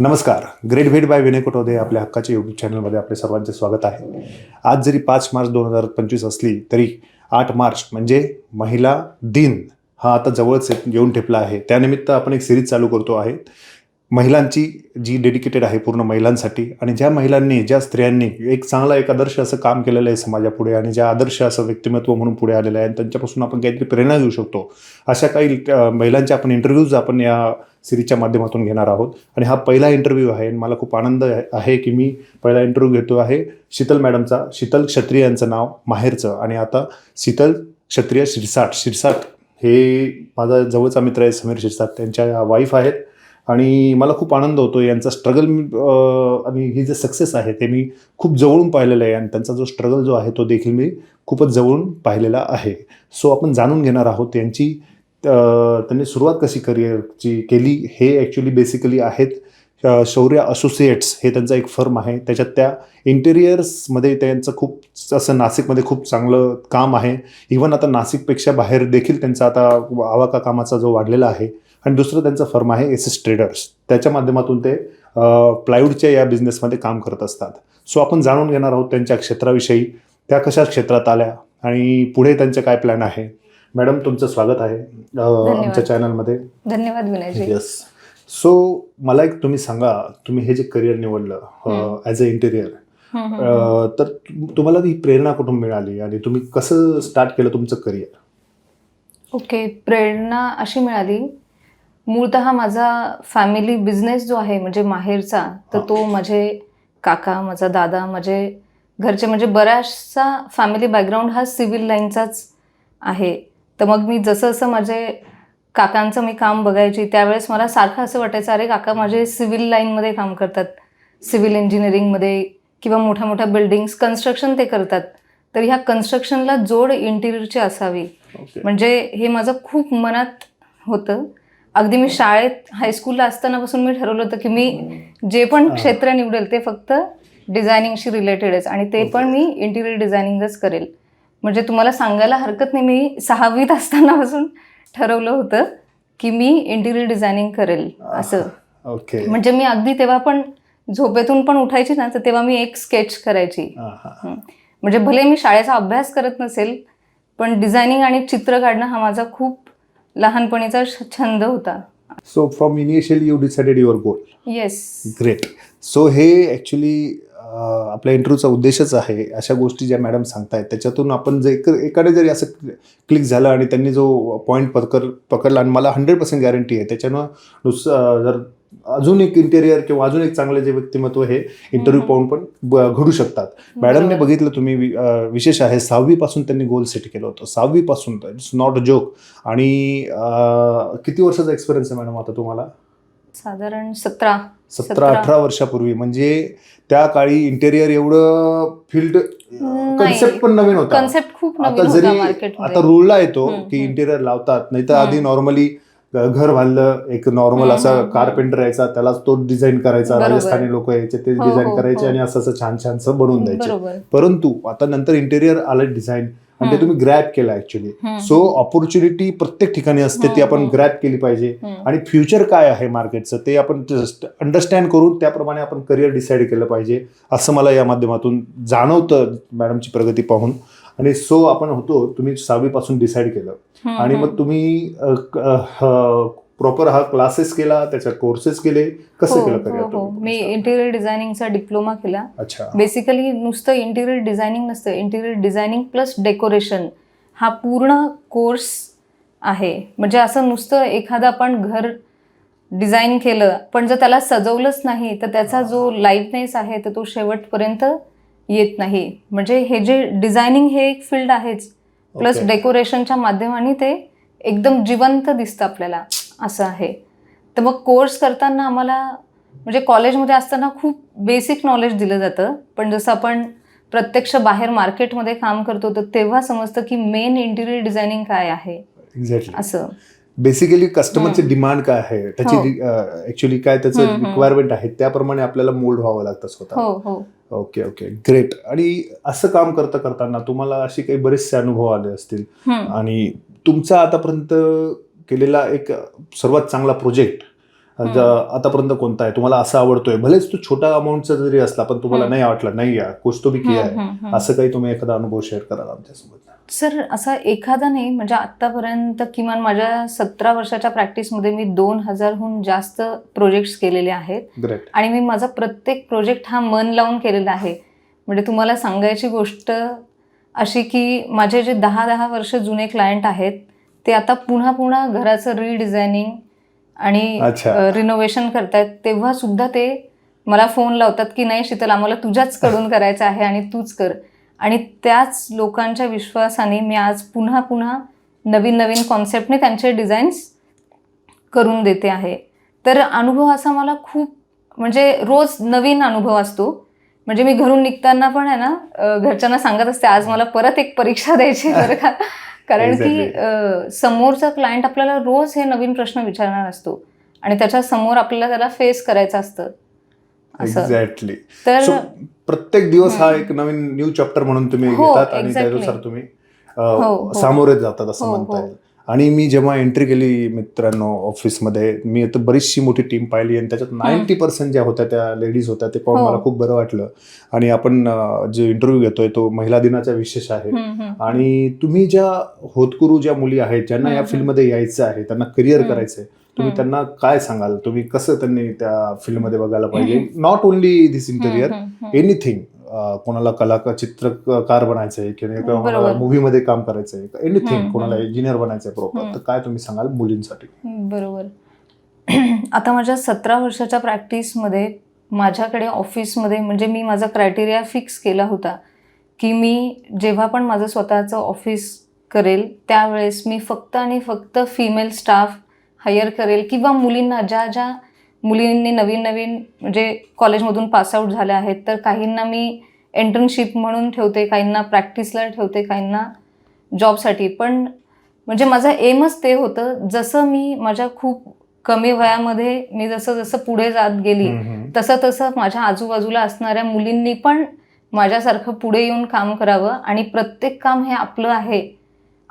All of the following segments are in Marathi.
नमस्कार. ग्रेट भेट बाय विनय कुटोदे आपल्या हक्काच्या यूट्यूब चॅनलमध्ये आपले सर्वांचे स्वागत आहे. आज जरी पाच मार्च दोन हजार पंचवीस असली तरी आठ मार्च म्हणजे महिला दिन हा आता जवळच येऊन ठेपला आहे. त्यानिमित्त आपण एक सिरीज चालू करतो आहे. महिलांची जी डेडिकेटेड आहे पूर्ण महिलांसाठी आणि ज्या महिलांनी ज्या स्त्रियांनी एक चांगला एक आदर्श असं काम केलेलं आहे समाजापुढे आणि ज्या आदर्श असं व्यक्तिमत्व म्हणून पुढे आलेलं आहे आणि त्यांच्यापासून आपण काहीतरी प्रेरणा घेऊ शकतो. अशा काही महिलांचे आपण इंटरव्ह्यूज आपण या सिरीजच्या माध्यमातून घेणार आहोत. आणि हा पहिला इंटरव्ह्यू आहे आणि मला खूप आनंद आहे- की मी पहिला इंटरव्ह्यू घेतो आहे शीतल मॅडमचा शीतल क्षत्रिय यांचं नाव माहेरचं. आणि आता शीतल क्षत्रिय शिरसाट शिरसाट हे माझा जवळचा मित्र आहे समीर शिरसाट. त्यांच्या वाईफ आहेत. आणि मला खूप आनंद होतो यांचा स्ट्रगल आणि ही जे सक्सेस आहे ते मी खूप जवळून पाहिलेलं आहे. आणि त्यांचा जो स्ट्रगल जो आहे तो देखील मी खूपच जवळून पाहिलेला आहे. सो आपण जाणून घेणार आहोत त्यांची त्यांनी सुरुवात कशी करिअरची केली हे ॲक्च्युली बेसिकली आहेत शौर्य असोसिएट्स हे त्यांचा एक फर्म आहे. त्याच्यात त्या इंटेरियर्समध्ये त्यांचं खूप असं नाशिकमध्ये खूप चांगलं काम आहे. इवन आता नाशिकपेक्षा बाहेर देखील त्यांचा आता आवाका कामाचा जो वाढलेला आहे. आणि दुसरं त्यांचं फर्म आहे एस एस ट्रेडर्स त्याच्या माध्यमातून ते प्लायवूडच्या या बिझनेसमध्ये काम करत असतात. सो आपण जाणून घेणार आहोत त्यांच्या क्षेत्राविषयी. त्या कशा क्षेत्रात आल्या आणि पुढे त्यांचे काय प्लॅन आहे? मॅडम तुमचं स्वागत आहे आमच्या चॅनलमध्ये धन्यवाद विनयजी येस सो मला एक तुम्ही सांगा तुम्ही हे जे करिअर निवडलं. As a interior. तर तु- तुम्हाला ही प्रेरणा कुठून मिळाली आणि तुम्ही कसं स्टार्ट केलं तुमचं करिअर ओके प्रेरणा अशी मिळाली मूळतः माझा फॅमिली बिझनेस जो आहे म्हणजे माहेरचा तर. तो माझे काका माझा दादा माझे घरचे म्हणजे बऱ्याचसा फॅमिली बॅकग्राऊंड हा सिव्हिल लाईनचाच आहे तर मग मी जसं जसं माझे काकांचं मी काम बघायची त्यावेळेस मला सारखं असं वाटायचं अरे काका माझे सिव्हिल लाईनमध्ये काम करतात सिव्हिल इंजिनिअरिंगमध्ये किंवा मोठ्या मोठ्या बिल्डिंग्स कन्स्ट्रक्शन ते करतात. तर ह्या कन्स्ट्रक्शनला जोड इंटिरियरची असावी. म्हणजे हे माझं खूप मनात होतं. अगदी मी शाळेत हायस्कूलला असतानापासून मी ठरवलं होतं की मी जे पण. क्षेत्र निवडेल ते फक्त डिझायनिंगशी रिलेटेडच आणि ते पण Okay. मी इंटिरियर डिझायनिंगच करेल. म्हणजे तुम्हाला सांगायला हरकत नाही मी सहावीत असतानापासून ठरवलं होतं की मी इंटिरियर डिझायनिंग करेल असं. ओके म्हणजे मी अगदी तेव्हा पण झोपेतून पण उठायची ना तर तेव्हा मी एक स्केच करायची. म्हणजे भले मी शाळेचा अभ्यास करत नसेल पण डिझायनिंग आणि चित्र काढणं हा माझा खूप लहानपणीचा छंद होता. So from initially you decided your goal yes great so हे ॲक्च्युली आपल्या इंटरव्ह्यूचा उद्देशच आहे अशा गोष्टी ज्या मॅडम सांगतायत. त्याच्यातून आपण जे एक- एखादे जरी असं क्लिक झालं आणि त्यांनी जो पॉईंट पकड पकडला आणि मला हंड्रेड पर्सेंट गॅरंटी आहे त्याच्यानं नुस जर अजून एक इंटेरियर किंवा अजून एक चांगले जे व्यक्तिमत्व हे इंटरव्ह्यू. पाहून पण घडू शकतात. मॅडमने. बघितलं तुम्ही विशेष आहे सहावीपासून त्यांनी गोल सेट केलं होतं. सहावीपासून इट्स नॉट अ जोक आणि किती वर्षाचा एक्सपिरियन्स आहे मॅडम आता तुम्हाला? साधारण सतरा सतरा. अठरा वर्षापूर्वी म्हणजे त्या काळी इंटेरियर एवढं फील्ड कन्सेप्ट पण नवीन होता कन्सेप्ट खूप आता जरी आता रुळला येतो की. इंटेरियर लावतात नाही तर हम्म. आधी नॉर्मली घर बांधलं एक नॉर्मल असा कारपेंटर यायचा त्याला तो डिझाईन करायचा. राजस्थानी लोक यायचे ते हो, डिझाईन हो, करायचे हो. आणि असं असं छान छानसं बनवून द्यायचे परंतु आता नंतर इंटेरियर आलं डिझाईन आणि ते. तुम्ही ग्रॅप केलं ऍक्च्युली. सो ऑपॉर्च्युनिटी प्रत्येक ठिकाणी असते ती आपण. ग्रॅप केली पाहिजे. आणि फ्युचर काय आहे मार्केटचं ते आपण अंडरस्टँड करून त्याप्रमाणे आपण करिअर डिसाईड केलं पाहिजे असं मला या माध्यमातून जाणवतं मॅडमची प्रगती पाहून आणि सो आपण होतो तुम्ही सहावीपासून डिसाईड केलं आणि. मग तुम्ही प्रॉपर हा क्लासेस केला त्याच्या कोर्सेस केले कसं हो, केलं हो, करिअर हो. मी इंटिरियर डिझायनिंगचा डिप्लोमा केला. अच्छा. बेसिकली नुसतं इंटिरियर डिझायनिंग नसतं इंटिरियर डिझायनिंग प्लस डेकोरेशन हा पूर्ण कोर्स आहे. म्हणजे असं नुसतं एखादं आपण घर डिझाईन केलं पण जर त्याला सजवलंच नाही तर त्याचा जो लाईव्हनेस आहे तर तो शेवटपर्यंत येत नाही. म्हणजे हे जे डिझायनिंग हे एक फील्ड आहेच. Plus Okay. डेकोरेशनच्या माध्यमाने ते एकदम जिवंत दिसतं आपल्याला. असं आहे. तर मग कोर्स करताना आम्हाला म्हणजे कॉलेजमध्ये असताना खूप बेसिक नॉलेज दिलं जातं. पण जसं आपण प्रत्यक्ष बाहेर मार्केटमध्ये काम करतो तर तेव्हा समजतं की मेन इंटिरियर डिझायनिंग काय आहे. एक्झॅक्टली असं. बेसिकली कस्टमरचे. डिमांड काय आहे? हो. त्याची ऍक्च्युली काय त्याचं. रिक्वायरमेंट आहे त्याप्रमाणे आपल्याला मोल्ड व्हावं लागतं स्वतः. हो हो. ओके ओके ग्रेट आणि असं काम करता करताना तुम्हाला असे काही बरेचसे अनुभव आले असतील. आणि तुमचा आतापर्यंत केलेला एक सर्वात चांगला प्रोजेक्ट. आतापर्यंत कोणता आहे? तुम्हाला असं आवडतोय. भलेच तो छोटा अमाऊंटचा जरी असला पण तुम्हाला. नाही वाटला नाही यार कुछ तो भी किया आहे. असं काही तुम्ही एखादा अनुभव शेअर कराल आमच्यासोबत? सर असा एखादा नाही म्हणजे आत्तापर्यंत किमान माझ्या सतरा वर्षाच्या प्रॅक्टिसमध्ये मी दोन हजारहून जास्त प्रोजेक्ट्स केलेले आहेत. आणि मी माझा प्रत्येक प्रोजेक्ट हा मन लावून केलेला आहे. म्हणजे तुम्हाला सांगायची गोष्ट अशी की माझे जे दहा दहा वर्ष जुने क्लायंट आहेत ते आता पुन्हा पुन्हा घराचं रिडिझायनिंग आणि. रिनोव्हेशन करतायत तेव्हा सुद्धा ते मला फोन लावतात की नाही शीतल आम्हाला तुझ्याच कडून करायचं आहे आणि तूच कर. आणि त्याच लोकांच्या विश्वासाने मी आज पुन्हा पुन्हा नवीन नवीन कॉन्सेप्टने त्यांचे डिझाईन्स करून देते आहे. तर अनुभव असा मला खूप म्हणजे रोज नवीन अनुभव असतो. म्हणजे मी घरून निघताना पण आहे ना घरच्यांना सांगत असते आज मला परत एक परीक्षा द्यायची बरं का. कारण की समोरचा क्लायंट आपल्याला रोज हे नवीन प्रश्न विचारणार असतो आणि त्याच्यासमोर आपल्याला त्याला फेस करायचं असतं असं एक्झॅक्टली तर प्रत्येक दिवस हा. एक नवीन न्यू चॅप्टर म्हणून तुम्ही हो, घेतात आणि. त्यानुसार तुम्ही हो, हो. सामोरे जातात असं म्हणता. येईल आणि मी जेव्हा एंट्री केली मित्रांनो ऑफिसमध्ये मी आता बरीचशी मोठी टीम पाहिली आणि त्याच्यात नाईन्टी पर्सेंट ज्या होत्या त्या लेडीज होत्या ते पाहून हो. मला खूप बरं वाटलं आणि आपण जो इंटरव्ह्यू घेतोय तो महिला दिनाचा विशेष आहे. आणि तुम्ही ज्या होतकुरू ज्या मुली आहेत ज्यांना या फील्डमध्ये यायचं आहे त्यांना करिअर. करायचंय तुम्ही. त्यांना काय सांगाल तुम्ही कसं त्यांनी त्या फील्डमध्ये बघायला पाहिजे not only this interior. Anything कोणाला कलाकार चित्रकार बनायचंय किंवा कोणाला. मूवीमध्ये काम करायचंय एनिथिंग हम्म, कोणाला. इंजिनियर बनायचंय प्रॉपर हम्म. तर काय तुम्ही सांगाल मुलींसाठी बरोबर आता माझ्या सतरा वर्षाच्या प्रॅक्टिसमध्ये माझ्याकडे ऑफिसमध्ये म्हणजे मी माझा क्रायटेरिया फिक्स केला होता की मी जेव्हा पण माझं स्वतःचं ऑफिस करेल त्यावेळेस मी फक्त आणि फक्त फिमेल स्टाफ हायर करेल किंवा मुलींना ज्या ज्या मुलींनी नवीन नवीन म्हणजे कॉलेजमधून पासआउट झाल्या आहेत तर काहींना मी एंटर्नशिप म्हणून ठेवते काहींना प्रॅक्टिसला ठेवते काहींना जॉबसाठी पण म्हणजे माझं एमच ते होतं जसं मी माझ्या खूप कमी वयामध्ये मी जसं जसं पुढे जात गेली. तसं तसं माझ्या आजूबाजूला असणाऱ्या मुलींनी पण माझ्यासारखं पुढे येऊन काम करावं आणि प्रत्येक काम हे आपलं आहे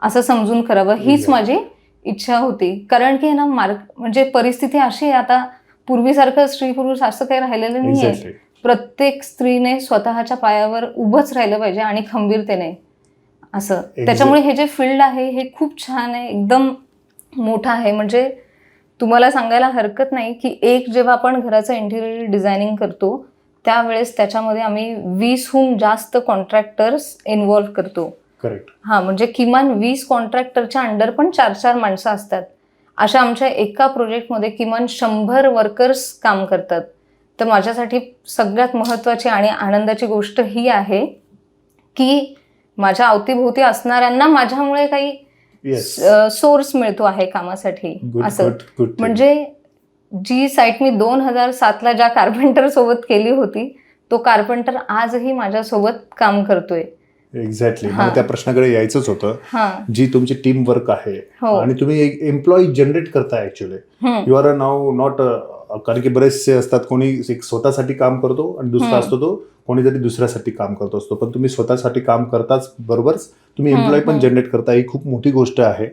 असं समजून करावं हीच. माझी इच्छा होती कारण की ना मार्क म्हणजे परिस्थिती अशी आहे आता पूर्वीसारखं स्त्री पुरुष असं काही राहिलेलं नाही आहे. प्रत्येक स्त्रीने स्वतःच्या पायावर उभंच राहिलं पाहिजे आणि खंबीरतेने. असं. त्याच्यामुळे हे जे फील्ड आहे हे खूप छान आहे. एकदम मोठं आहे. म्हणजे तुम्हाला सांगायला हरकत नाही की एक जेव्हा आपण घराचं इंटिरियर डिझायनिंग करतो त्यावेळेस त्याच्यामध्ये आम्ही वीसहून जास्त कॉन्ट्रॅक्टर्स इन्व्हॉल्व्ह करतो. करेक्ट हां म्हणजे किमान वीस कॉन्ट्रॅक्टरच्या अंडर पण चार चार माणसं असतात. अशा आमच्या एका प्रोजेक्टमध्ये किमान शंभर वर्कर्स काम करतात. तर माझ्यासाठी सगळ्यात महत्त्वाची आणि आनंदाची गोष्ट ही आहे की माझ्या अवतीभोवती असणाऱ्यांना माझ्यामुळे काही येस सोर्स मिळतो आहे कामासाठी. असं. म्हणजे जी साईट मी दोन हजार सातला ज्या कार्पेंटर सोबत केली होती तो कार्पेंटर आजही माझ्यासोबत काम करतोय. एक्झॅक्टली. मला त्या प्रश्नाकडे यायचंच होतं जी तुमची टीम वर्क आहे हो आणि तुम्ही एक एम्प्लॉई जनरेट करताय actually. You are now not कारण की बरेचसे असतात कोणी एक स्वतःसाठी काम करतो आणि दुसरा. असतो तो कोणीतरी दुसऱ्यासाठी काम करत असतो पण तुम्ही स्वतःसाठी काम करताच बरोबरच तुम्ही एम्प्लॉय पण. जनरेट करता ही खूप मोठी गोष्ट आहे.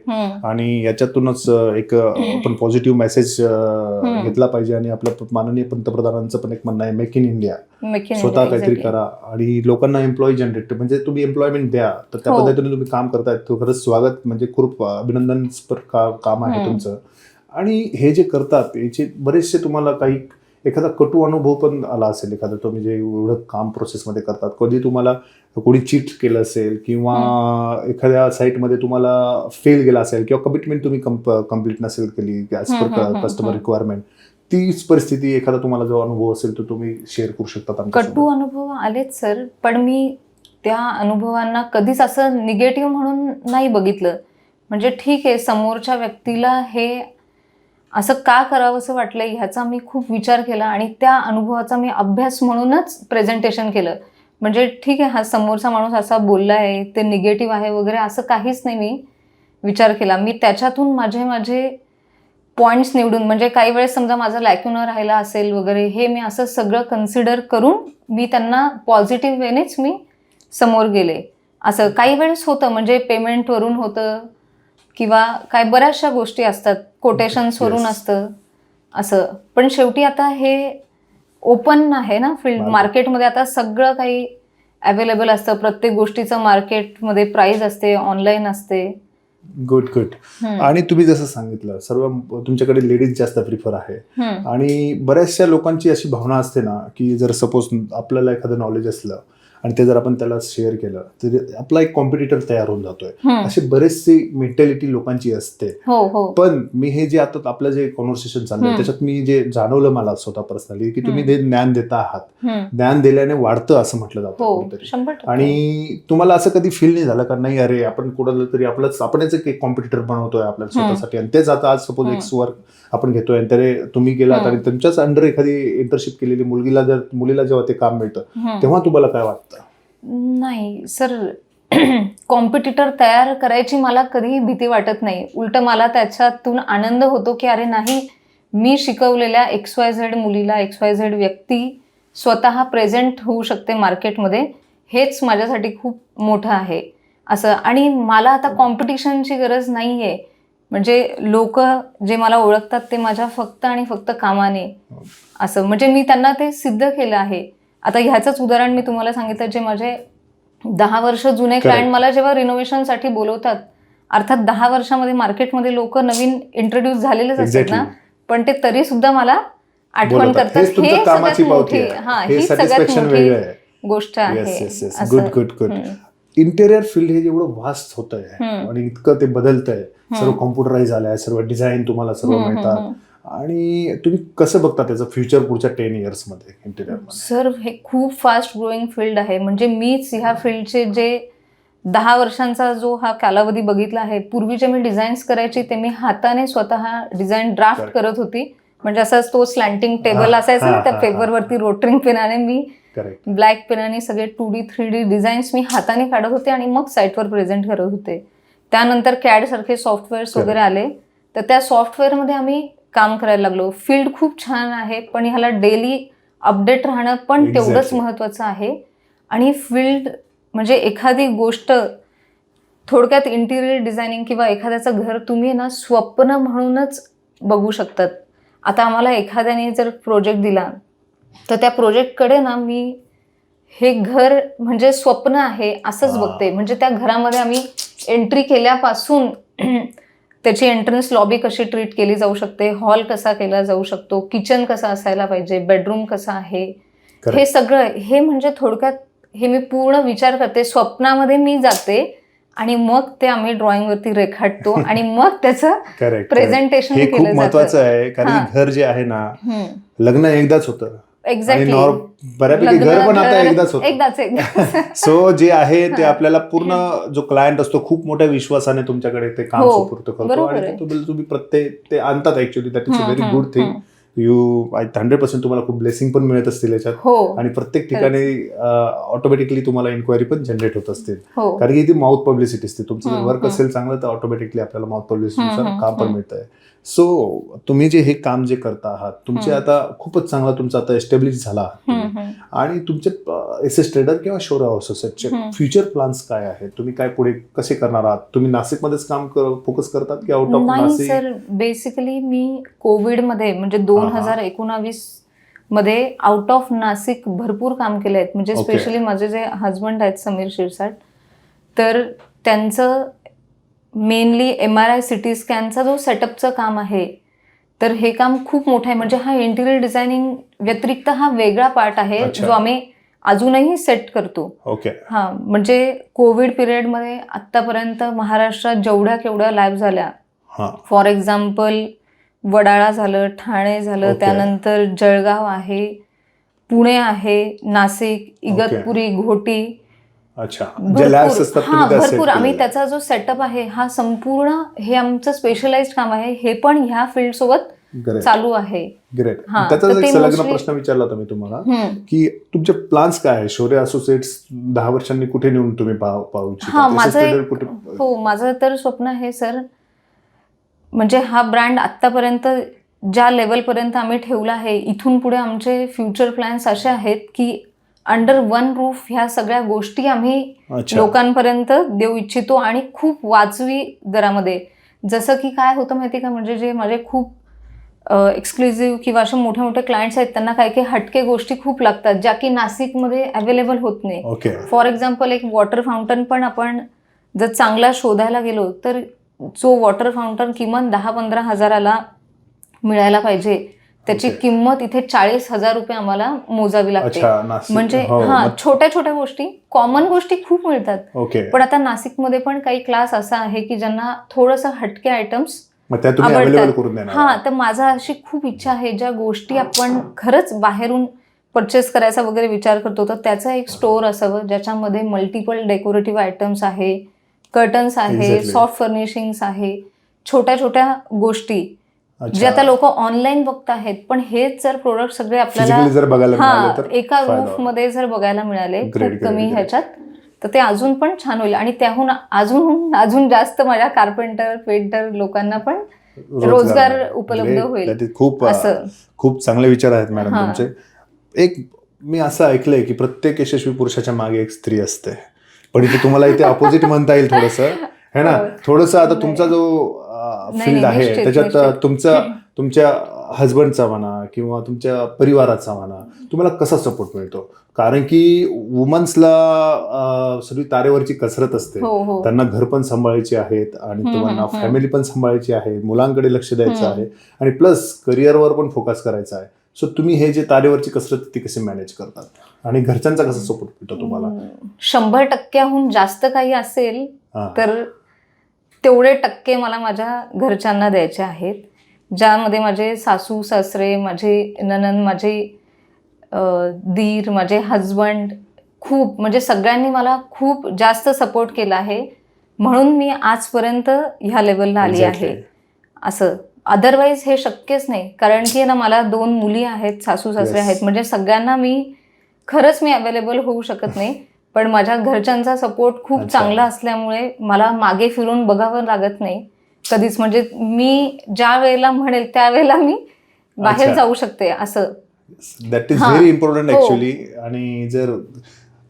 आणि याच्यातूनच एक आपण पॉझिटिव्ह मेसेज. घेतला पाहिजे आणि आपल्या माननीय पंतप्रधानांचं पण एक म्हणणं आहे मेक इन इंडिया स्वतः काहीतरी. करा आणि लोकांना एम्प्लॉय जनरेट म्हणजे तुम्ही एम्प्लॉयमेंट द्या तर त्या हो. पद्धतीने तुम्ही काम करतायत तो खरंच स्वागत म्हणजे खूप अभिनंदनस्पर का काम आहे. तुमचं आणि हे जे करतात याचे बरेचसे तुम्हाला काही एखादा कटू अनुभव पण आला असेल एखादा तुम्ही जे एवढं काम प्रोसेसमध्ये करतात कधी तुम्हाला कोणी चीट केलं असेल किंवा एखाद्या साईटमध्ये तुम्हाला फेल गेला असेल किंवा कमिटमेंट तुम्ही कंप्लीट नसेल केली ॲज पर कस्टमर. रिक्वायरमेंट तीच परिस्थिती एखादा तुम्हाला जो अनुभव असेल तो तुम्ही शेअर करू शकता. कटू अनुभव आलेच सर पण मी त्या अनुभवांना कधीच असं निगेटिव्ह म्हणून नाही बघितलं म्हणजे ठीक आहे समोरच्या व्यक्तीला हे असं का करावं असं वाटलं ह्याचा मी खूप विचार केला आणि त्या अनुभवाचा मी अभ्यास म्हणूनच प्रेझेंटेशन केलं. म्हणजे ठीक आहे हा समोरचा माणूस असा बोलला आहे ते निगेटिव्ह आहे वगैरे असं काहीच नाही मी विचार केला. मी त्याच्यातून माझे माझे पॉईंट्स निवडून म्हणजे काही वेळेस समजा माझा लॅक्युनर राहिला असेल वगैरे हे मी असं सगळं कन्सिडर करून मी त्यांना पॉझिटिव्ह वेनेच मी समोर गेले. असं काही वेळेस होतं म्हणजे पेमेंटवरून होतं किंवा काय बऱ्याचशा गोष्टी असतात कोटेशन्सवरून. असतं असं पण शेवटी आता हे ओपन आहे ना फील्ड. मार्केटमध्ये आता सगळं काही अवेलेबल असतं प्रत्येक गोष्टीचं मार्केटमध्ये प्राइस असते ऑनलाईन असते गुड गुड. आणि तुम्ही जसं सांगितलं सर्व तुमच्याकडे लेडीज जास्त प्रिफर आहे. आणि बऱ्याचशा लोकांची अशी भावना असते ना की जर सपोज आपल्याला एखादं नॉलेज असलं आणि ते जर आपण त्याला शेअर केलं तर आपला एक कॉम्पिटिटर तयार होऊन जातोय. अशी बरेचशी मेंटॅलिटी लोकांची असते हो हो पण मी हे जे आता आपलं जे कॉन्व्हर्सेशन चाललंय. त्याच्यात मी जे जाणवलं मला स्वतः पर्सनली की तुम्ही. जे ज्ञान देता आहात. ज्ञान दिल्याने वाढतं असं म्हटलं जातं हो. आणि तुम्हाला असं कधी फील नाही झालं का नाही अरे आपण कुणाला तरी आपलंच आपणच एक कॉम्पिटिटर बनवतोय आपल्या. स्वतःसाठी आणि तेच आता आज सपोज हम्म. एक वर्क आपण घेतोय आणि तरी तुम्ही गेलात हम्म. आणि तुमच्याच अंडर एखादी इंटर्नशिप केलेली मुलगीला जर मुलीला जेव्हा ते काम मिळतं. तेव्हा तुम्हाला काय वाटतं नाही सर कॉम्पिटिटर तयार करायची मला कधीही भीती वाटत नाही. उलट मला त्याच्यातून आनंद होतो की अरे नाही मी शिकवलेल्या एक्स वाय झेड मुलीला एक्स वाय झेड व्यक्ती स्वतः प्रेझेंट होऊ शकते मार्केटमध्ये हेच माझ्यासाठी खूप मोठं आहे. असं आणि मला आता कॉम्पिटिशनची गरज नाही आहे म्हणजे लोक जे मला ओळखतात ते माझ्या फक्त आणि फक्त कामाने. असं म्हणजे मी त्यांना ते सिद्ध केलं आहे. आता ह्याचंच उदाहरण मी तुम्हाला सांगितलं जे माझे दहा वर्ष जुने क्लायंट मला जेव्हा रिनोव्हेशनसाठी बोलवतात अर्थात दहा वर्षामध्ये मार्केटमध्ये लोक नवीन इंट्रोड्यूस झालेलेच असतात. ना पण ते तरी सुद्धा मला आठवण. करतात हे सगळ्यात मोठी आहे. हा हे सगळ्यात मोठी आहे. गोष्ट आहे. Good good good. Interior field हे जेवढं वास्ट होत आहे. आणि इतकं ते बदलतंय सर्व हम्म. कॉम्प्युटराईज आलंय सर्व डिझाईन तुम्हाला सर्व मिळतात. आणि तुम्ही कसं बघता त्याचं फ्युचर पुढच्या टेन इयर्समध्ये इंटेरियरमध्ये? सर हे खूप फास्ट ग्रोईंग फील्ड आहे. म्हणजे मीच ह्या फील्डचे जे दहा वर्षांचा जो हा कालावधी बघितला आहे पूर्वी जे मी डिझाईन्स करायची ते मी हाताने स्वतः डिझाईन ड्राफ्ट. करत होती. म्हणजे असं तो स्लँटिंग टेबल असायचा ना त्या. पेपरवरती रोटरिंग पेनाने मी ब्लॅक पेनाने सगळे two D three D designs मी हाताने काढत होते आणि मग साईटवर प्रेझेंट करत होते. त्यानंतर कॅड सारखे सॉफ्टवेअर्स वगैरे आले. तर त्या सॉफ्टवेअरमध्ये आम्ही काम करायला लागलो फील्ड खूप छान आहे पण ह्याला डेली अपडेट राहणं पण तेवढंच. महत्त्वाचं आहे आणि फील्ड म्हणजे एखादी गोष्ट थोडक्यात इंटिरियर डिझायनिंग किंवा एखाद्याचं घर तुम्ही ना स्वप्न म्हणूनच बघू शकतात आता आम्हाला एखाद्याने जर प्रोजेक्ट दिला तर त्या प्रोजेक्टकडे ना मी हे घर म्हणजे स्वप्न आहे असंच. बघते म्हणजे त्या घरामध्ये आम्ही एंट्री केल्यापासून त्याची एंट्रन्स लॉबी कशी ट्रीट केली जाऊ शकते? हॉल कसा केला जाऊ शकतो? किचन कसा असायला पाहिजे? बेडरूम कसा आहे? हे सगळं हे म्हणजे थोडक्यात हे मी पूर्ण विचार करते. स्वप्नामध्ये मी जाते आणि मग ते आम्ही ड्रॉइंगवरती रेखाटतो आणि मग त्याचं प्रेझेंटेशन केलं महत्वाचं आहे कारण घर जे आहे ना. लग्न एकदाच होतं. एक्झॅक्टली बऱ्यापैकी घर पण आता एकदाच होतं. एकदाच सो जे आहे ते हा. आपल्याला पूर्ण जो क्लायंट असतो खूप मोठ्या विश्वासाने तुमच्याकडे ते काम हो, सुपूर्त करतो. बरोबर आणि आहे. ते तुम्ही प्रत्येक ते आणतात actually that is a very good thing. You I hundred percent तुम्हाला खूप ब्लेसिंग पण मिळत असतील याच्यात. हो. आणि प्रत्येक ठिकाणी ऑटोमॅटिकली तुम्हाला इन्क्वायरी पण जनरेट होत असतील. हो. कारण की ती माउथ पब्लिसिटी असते. तुमचं जर वर्क. असेल चांगलं तर ऑटोमॅटिकली आपल्याला माउथ पब्लिसिटीनुसार काम पण हम्म. मिळतंय. सो तुम्ही जे हे काम जे करता आहात तुमचे. आता खूपच चांगला तुमचा आता एस्टॅब्लिश झाला. आणि तुमचे एस एस ट्रेडर किंवा शोर हम्म. फ्युचर प्लान्स काय आहेत तुम्ही काय पुढे कसे करणार आहात तुम्ही नाशिकमध्येच काम फोकस करतात की out of Nashik sir basically मी कोविडमध्ये म्हणजे दोन. हजार एकोणावीसमध्ये आउट ऑफ नाशिक भरपूर काम केले आहेत म्हणजे. स्पेशली माझे जे हजबंड आहेत समीर शिरसाट तर त्यांचं mainly M R I C T स्कॅनचा जो सेटअपचं काम आहे तर हे काम खूप मोठं आहे. म्हणजे हा इंटिरियर डिझायनिंग व्यतिरिक्त हा वेगळा पार्ट आहे. जो आम्ही अजूनही सेट करतो. ओके हां म्हणजे कोविड पिरियडमध्ये आत्तापर्यंत महाराष्ट्रात जेवढ्या केवढ्या लॅब झाल्या. फॉर एक्झाम्पल वडाळा झालं ठाणे झालं Okay. त्यानंतर जळगाव आहे पुणे आहे नाशिक इगतपुरी घोटी अच्छा. हा भरपूर. आम्ही. त्याचा जो सेटअप आहे हा संपूर्ण हे आमचं स्पेशलाइज्ड काम आहे. हे पण ह्या फील्ड सोबत चालू आहे. त्याचाच तर एक संलग्न प्रश्न विचारला होता मी तुम्हाला. की तुमचे प्लान्स काय आहे? शौर्य असोसिएट्स दहा वर्षांनी कुठे नेऊन तुम्ही पाहू? हा, माझं हो तर स्वप्न आहे सर म्हणजे हा ब्रँड आत्तापर्यंत ज्या लेवलपर्यंत आम्ही ठेवला आहे इथून पुढे आमचे फ्युचर प्लॅन्स असे आहेत की अंडर वन रूफ ह्या सगळ्या गोष्टी आम्ही लोकांपर्यंत देऊ इच्छितो आणि खूप वाजवी दरामध्ये. जसं की काय होतं माहिती का? म्हणजे जे माझे खूप एक्सक्लुझिव्ह किंवा अशा मोठ्या मोठ्या क्लायंट्स आहेत त्यांना काही काही हटके गोष्टी खूप लागतात ज्या की नाशिकमध्ये अवेलेबल होत नाही. फॉर एक्झाम्पल एक वॉटर फाउंटन पण आपण जर चांगला शोधायला गेलो तर जो वॉटर फाउंटन किमान दहा पंधरा हजाराला मिळायला पाहिजे. त्याची Okay. किंमत इथे चाळीस हजार रुपये आम्हाला मोजावी लागते म्हणजे हो, हा छोट्या छोट्या गोष्टी कॉमन गोष्टी खूप मिळतात ओके पण आता नाशिकमध्ये पण काही क्लास असा आहे की ज्यांना थोडंसं हटके आयटम्स हा तर माझा अशी खूप इच्छा आहे ज्या गोष्टी आपण खरंच बाहेरून परचेस करायचा वगैरे विचार करतो तर त्याचं एक स्टोअर असावं ज्याच्यामध्ये मल्टिपल डेकोरेटिव्ह आयटम्स आहे कर्टन्स आहे. सॉफ्ट फर्निशिंग्स आहे छोट्या छोट्या गोष्टी. जे आता लोक ऑनलाईन बघत आहेत पण हेच जर प्रोडक्ट सगळे आपल्याला एका रूफ. मध्ये जर बघायला मिळाले खूप कमी. ह्याच्यात तर ते अजून पण छान होईल आणि त्याहून अजून अजून जास्त माझ्या कार्पेंटर पेंटर लोकांना पण रोजगार उपलब्ध. होईल. खूप असं खूप चांगले विचार आहेत मॅडम. तुमचे एक मी असं ऐकलंय की प्रत्येक यशस्वी पुरुषाच्या मागे एक स्त्री असते पण इथे तुम्हाला इथे अपोजिट म्हणता येईल थोडस है ना हो. थोडस आता. तुमचा जो फील्ड आहे त्याच्यात. तुमचा तुमच्या हजबंडचा म्हणा किंवा तुमच्या परिवाराचा म्हणा तुम्हाला कसा सपोर्ट मिळतो कारण की वुमन्सला सगळी तारेवरची कसरत असते हो हो त्यांना घर पण सांभाळायचे आहेत आणि तुम्हाला. फॅमिली पण सांभाळायची आहे मुलांकडे लक्ष द्यायचं. आहे आणि प्लस करिअरवर पण फोकस करायचा आहे सो तुम्ही हे जे तारेवरची कसरत ती कशी मॅनेज करतात आणि घरच्यांचा कसा सपोर्ट मिळतो तुम्हाला शंभर टक्क्याहून जास्त काही असेल. तर तेवढे टक्के मला माझ्या घरच्यांना द्यायचे आहेत ज्यामध्ये माझे सासू सासरे माझे ननन माझे दीर माझे हजबंड खूप म्हणजे सगळ्यांनी मला खूप जास्त सपोर्ट केला आहे. म्हणून मी आजपर्यंत ह्या लेवलला आली. आहे. असं. अदरवाईज हे शक्यच नाही. कारण की ना मला दोन मुली आहेत सासू सासरे Yes. आहेत. म्हणजे सगळ्यांना मी खरंच मी अवेलेबल होऊ शकत नाही. पण माझ्या घरच्यांचा सपोर्ट खूप अच्छा. चांगला असल्यामुळे मला मागे फिरून बघावं लागत नाही कधीच म्हणजे मी ज्या वेळेला म्हणेल त्यावेळेला मी बाहेर अच्छा. जाऊ शकते असं दॅट इज हा. व्हेरी इम्पॉर्टंट हो. ऍक्च्युली आणि जर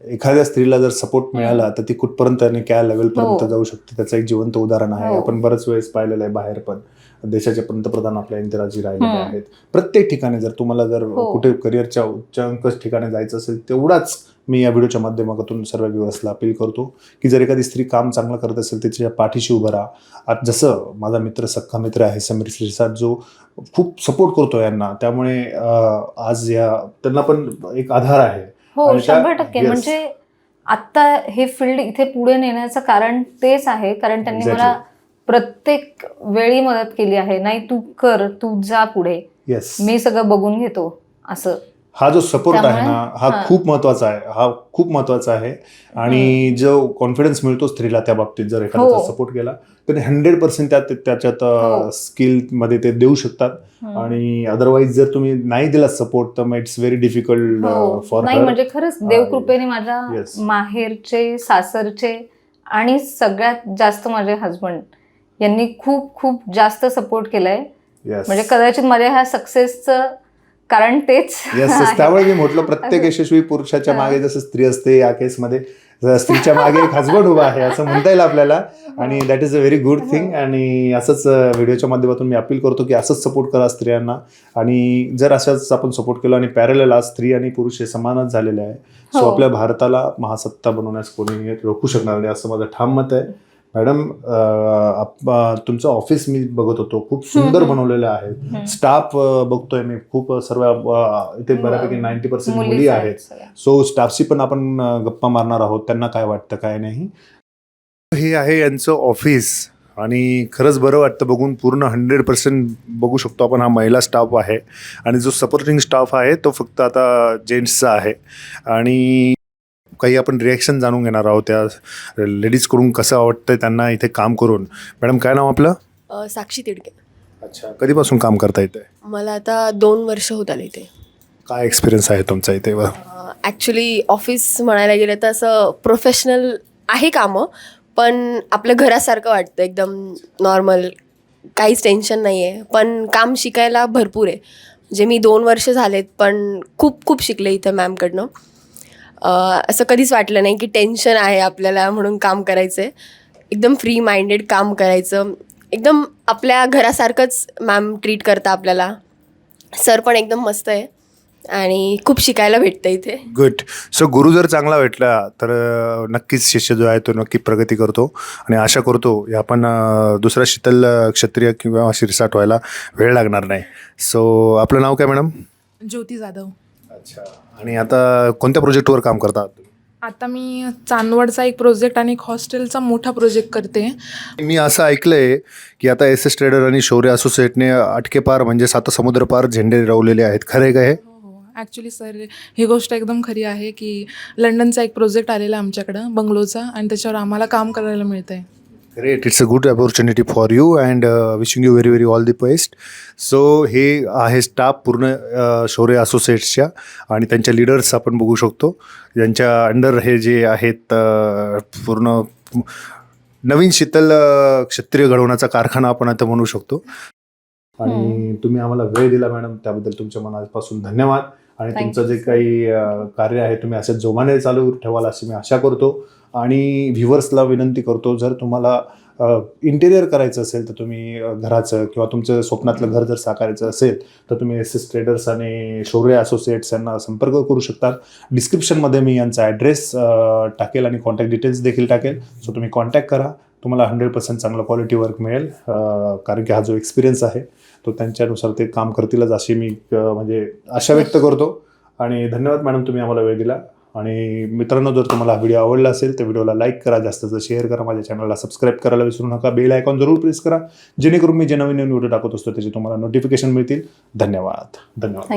एखाद्या स्त्रीला जर सपोर्ट मिळाला तर ती कुठपर्यंत आणि काय लेवल पर्यंत हो. जाऊ शकते त्याचं एक जिवंत उदाहरण आहे हो. आपण बरेच वेळेस पाहिलेलं आहे बाहेर पण देशाचे पंतप्रधान आपल्या इंदिराजी राहिलेले हम्म. आहेत प्रत्येक ठिकाणी जर तुम्हाला जर हो. कुठे करिअरच्या उच्चांक ठिकाणी जायचं असेल तेवढाच मी या व्हिडिओच्या माध्यमातून सर्व व्ह्युअर्सला अपील करतो की जर एखादी स्त्री काम चांगलं करत असेल तिच्या पाठीशी उभं राहा जसं माझा मित्र सख्खा मित्र आहे समीर श्रीसाद जो खूप सपोर्ट करतो यांना त्यामुळे आज या त्यांना पण एक आधार आहे हो शंभर टक्के. म्हणजे आत्ता हे फील्ड इथे पुढे नेण्याचं कारण तेच आहे कारण त्यांनी. मला प्रत्येक वेळी मदत केली आहे नाही तू कर तू जा पुढे येस मी सगळं बघून घेतो असं हा जो सपोर्ट आहे ना हा हा. खूप महत्त्वाचा आहे हा खूप महत्त्वाचा आहे आणि जो कॉन्फिडन्स मिळतो स्त्रीला त्या बाबतीत जर एखाद्याचा हो. सपोर्ट केला तर हंड्रेड पर्सेंट त्यात त्याच्यात हो. स्किलमध्ये ते देऊ शकतात. आणि अदरवाईज जर तुम्ही नाही दिला सपोर्ट तर मग इट्स व्हेरी डिफिकल्ट हो. फॉर नाही म्हणजे खरंच देवकृपेने माझ्या. माहेरचे सासरचे आणि सगळ्यात जास्त माझे हजबंड यांनी खूप खूप जास्त सपोर्ट केलाय म्हणजे कदाचित माझ्या ह्या सक्सेसचं कारण तेच. त्यामुळे मी म्हटलं प्रत्येक. यशस्वी पुरुषाच्या. मागे जसं स्त्री असते या केसमध्ये स्त्रीच्या मागे एक हजबंड उभा आहे असं म्हणता येईल आपल्याला आणि that is a very good thing आणि असंच व्हिडिओच्या माध्यमातून मी अपील करतो की असंच सपोर्ट करा स्त्रियांना आणि जर असंच आपण सपोर्ट केलं आणि पॅरल आज स्त्री आणि पुरुष हे समानच झालेले आहे सो हो. आपल्या भारताला महासत्ता बनवण्यास कोणी रोखू शकणार नाही असं माझं ठाम मत आहे मॅडम तुमचं ऑफिस मी बघत होतो. खूप सुंदर. बनवलेलं आहे. स्टाफ बघतोय मी. खूप सर्व इथे बऱ्यापैकी नाईन्टी पर्सेंट मुली आहेत. सो स्टाफशी पण आपण गप्पा मारणार आहोत. त्यांना काय वाटतं काय नाही. हे आहे यांचं ऑफिस. आणि खरंच बरं वाटतं बघून. पूर्ण हंड्रेड पर्सेंट बघू शकतो आपण. हा महिला स्टाफ आहे. आणि जो सपोर्टिंग स्टाफ आहे तो फक्त आता जेंट्सचा आहे. आणि काही आपण रिॲक्शन जाणून घेणार आहोत त्या लेडीजकडून कसं वाटतंय त्यांना इथे काम करून. मॅडम काय नाव आपलं? अ, साक्षी तिडके. अच्छा कधीपासून काम करता येतं मला आता दोन वर्ष होत आले इथे. काय एक्सपिरियन्स आहे तुमचा इथे? ॲक्च्युली ऑफिस म्हणायला गेलं तर असं प्रोफेशनल आहे कामं पण आपल्या घरासारखं वाटतं. एकदम नॉर्मल काहीच टेन्शन नाही आहे पण काम शिकायला भरपूर आहे. म्हणजे मी दोन वर्ष झालेत पण खूप खूप शिकले इथं मॅमकडनं असं कधीच वाटलं नाही की टेन्शन आहे आपल्याला म्हणून काम करायचं. आहे एकदम फ्री माइंडेड काम करायचं. एकदम आपल्या घरासारखंच मॅम ट्रीट करता आपल्याला. सर पण एकदम मस्त आहे आणि खूप शिकायला भेटतं इथे. गुड सो गुरु जर चांगला भेटला तर नक्कीच शिष्य जो आहे तो नक्की प्रगती करतो. आणि आशा करतो या पण अ, दुसरा शीतल क्षत्रिय किंवा शिरसाट व्हायला वेळ लागणार नाही. सो आपलं नाव काय मॅडम ज्योती जाधव. अच्छा. आणि आता कोणत्या प्रोजेक्टवर काम करतात आता मी चांदवडचा एक प्रोजेक्ट आणि एक हॉस्टेलचा मोठा प्रोजेक्ट करते. मी असं ऐकलंय की आता एस एस ट्रेडर आणि शौर्य असोसिएटने अटके पार म्हणजे सात समुद्र पार झेंडे रोवलेले आहेत. खरे का हे? हो हो. ॲक्च्युली सर ही गोष्ट एकदम खरी आहे की लंडनचा एक प्रोजेक्ट आलेला आमच्याकडं बंगलोचा आणि त्याच्यावर आम्हाला काम करायला मिळतं आहे great it's a good opportunity for you and wishing you very very all the best so हे आहे स्टाफ पूर्ण अ, शौर्य असोसिएट्सच्या आणि त्यांच्या लीडर्स आपण बघू शकतो. ज्यांच्या अंडर हे जे आहेत अ, पूर्ण नवीन शीतल अ, क्षत्रिय घडवण्याचा कारखाना आपण आता म्हणू शकतो. आणि तुम्ही आम्हाला वेळ दिला मॅडम त्याबद्दल तुमच्या मनापासून धन्यवाद. आणि तुमचं जे काही कार्य आहे तुम्ही असं जोमाने चालू ठेवाल अशी मी आशा करतो. आणि व्ह्युअर्सला विनंती करतो जर तुम्हाला इंटेरियर करायचं असेल तर तुम्ही घराचं किंवा तुमचं स्वप्नातलं घर जर साकारायचं असेल तर तुम्ही एस एस ट्रेडर्स आणि शौर्य असोसिएट्स यांना संपर्क करू शकता. डिस्क्रिप्शनमध्ये मी यांचा ॲड्रेस टाकेल आणि कॉन्टॅक्ट डिटेल्स देखील टाकेल. सो तुम्ही कॉन्टॅक्ट करा. तुम्हाला हंड्रेड पर्सेंट चांगलं क्वालिटी वर्क मिळेल कारण की हा जो एक्सपिरियन्स आहे तो त्यांच्यानुसार ते काम करतीलच अशी मी म्हणजे आशा व्यक्त करतो. आणि धन्यवाद मॅडम तुम्ही आम्हाला वेळ दिला. आणि मित्रांनो जर तुम्हाला हा व्हिडिओ आवडला असेल तर व्हिडिओला लाईक करा जास्त जास्त शेअर करा माझ्या चॅनलला सबस्क्राईब करायला विसरू नका. बेल आयकॉन जरूर प्रेस करा. जेणेकरून मी जे नवीन नवीन व्हिडिओ टाकत असतो त्याचे तुम्हाला नोटिफिकेशन मिळतील. धन्यवाद. धन्यवाद.